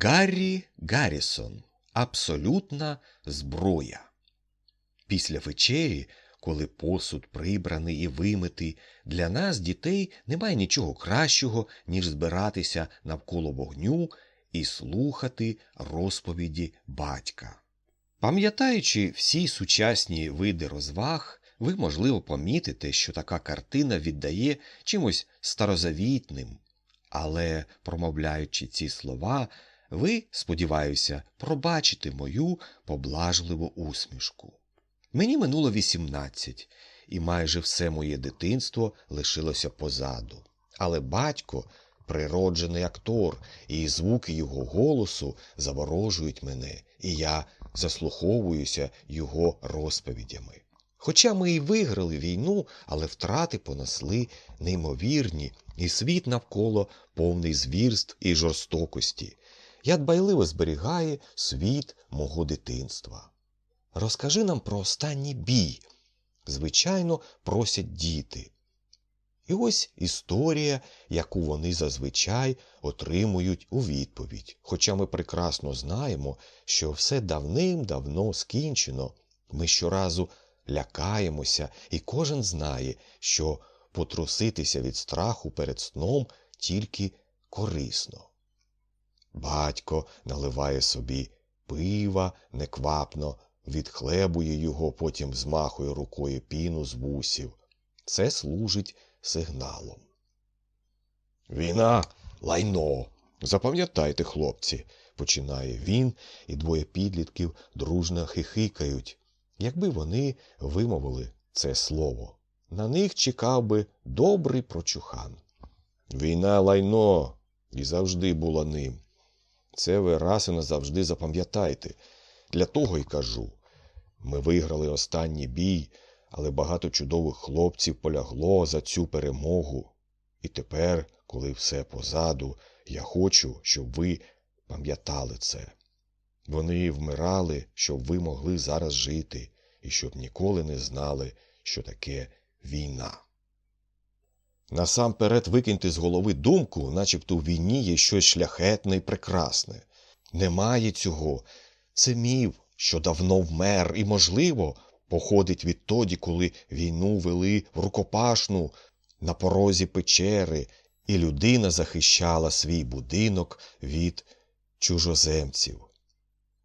Гаррі Гаррісон абсолютна зброя. Після вечері, коли посуд прибраний і вимитий, для нас, дітей, немає нічого кращого, ніж збиратися навколо вогню і слухати розповіді батька. Пам'ятаючи всі сучасні види розваг, ви, можливо, помітите, що така картина віддає чимось старозавітним, але, промовляючи ці слова, ви, сподіваюся, пробачите мою поблажливу усмішку. Мені минуло 18, і майже все моє дитинство лишилося позаду. Але батько природжений актор, і звуки його голосу заворожують мене, і я заслуховуюся його розповідями. Хоча ми і виграли війну, але втрати понесли неймовірні, і світ навколо повний звірств і жорстокості. Я дбайливо зберігаю світ мого дитинства. Розкажи нам про останній бій. Звичайно, просять діти. І ось історія, яку вони зазвичай отримують у відповідь. Хоча ми прекрасно знаємо, що все давним-давно скінчено, ми щоразу лякаємося, і кожен знає, що потруситися від страху перед сном тільки корисно. Батько наливає собі пива неквапно, відхлебує його, потім змахує рукою піну з вусів. Це служить сигналом. Війна лайно. Запам'ятайте, хлопці, починає він, і двоє підлітків дружно хихикають. Якби вони вимовили це слово, на них чекав би добрий прочухан. Війна лайно і завжди була ним. Це ви раз і назавжди запам'ятайте. Для того й кажу. Ми виграли останній бій, але багато чудових хлопців полягло за цю перемогу. І тепер, коли все позаду, я хочу, щоб ви пам'ятали це. Вони вмирали, щоб ви могли зараз жити, і щоб ніколи не знали, що таке війна. Насамперед викиньте з голови думку, начебто в війні є щось шляхетне і прекрасне. Немає цього. Це міф, що давно вмер, і, можливо, походить відтоді, коли війну вели в рукопашну на порозі печери, і людина захищала свій будинок від чужоземців.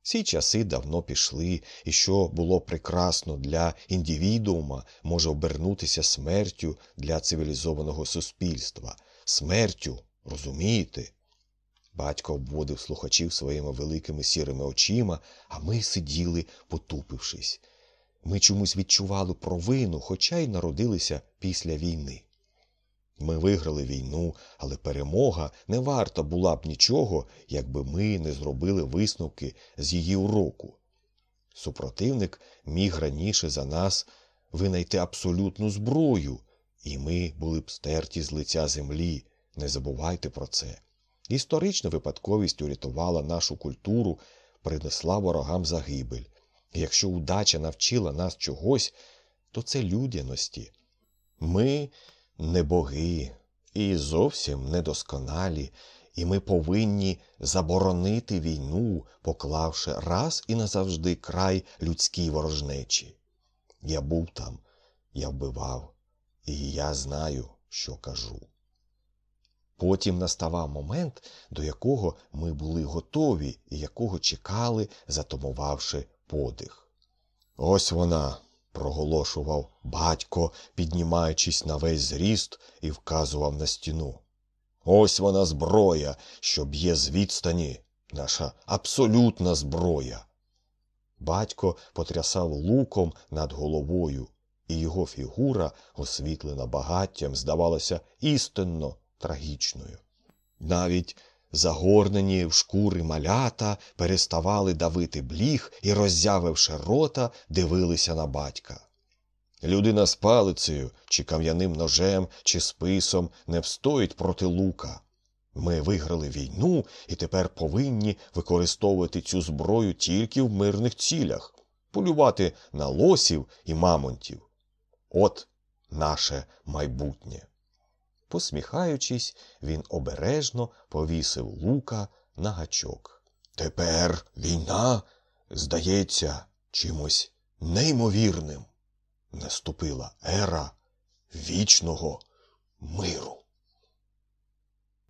Ці часи давно пішли, і що було прекрасно для індивідуума, може обернутися смертю для цивілізованого суспільства. Смертю, розумієте? Батько обводив слухачів своїми великими сірими очима, а ми сиділи, потупившись. Ми чомусь відчували провину, хоча й народилися після війни. Ми виграли війну, але перемога не варта була б нічого, якби ми не зробили висновки з її уроку. Супротивник міг раніше за нас винайти абсолютну зброю, і ми були б стерті з лиця землі. Не забувайте про це. Історична випадковість урятувала нашу культуру, принесла ворогам загибель. Якщо удача навчила нас чогось, то це людяності. Ми не боги і зовсім недосконалі, і ми повинні заборонити війну, поклавши раз і назавжди край людській ворожнечі. Я був там, я вбивав, і я знаю, що кажу. Потім наставав момент, до якого ми були готові і якого чекали, затумувавши подих. Ось вона, проголошував батько, піднімаючись на весь зріст і вказував на стіну. Ось вона зброя, що б'є з відстані, наша абсолютна зброя. Батько потрясав луком над головою, і його фігура, освітлена багаттям, здавалася істинно трагічною. Навіть загорнені в шкури малята переставали давити бліг і, роззявивши рота, дивилися на батька. Людина з палицею, чи кам'яним ножем, чи списом не встоїть проти лука. Ми виграли війну і тепер повинні використовувати цю зброю тільки в мирних цілях, полювати на лосів і мамонтів. От наше майбутнє. Посміхаючись, він обережно повісив лука на гачок. Тепер війна здається чимось неймовірним. Наступила ера вічного миру.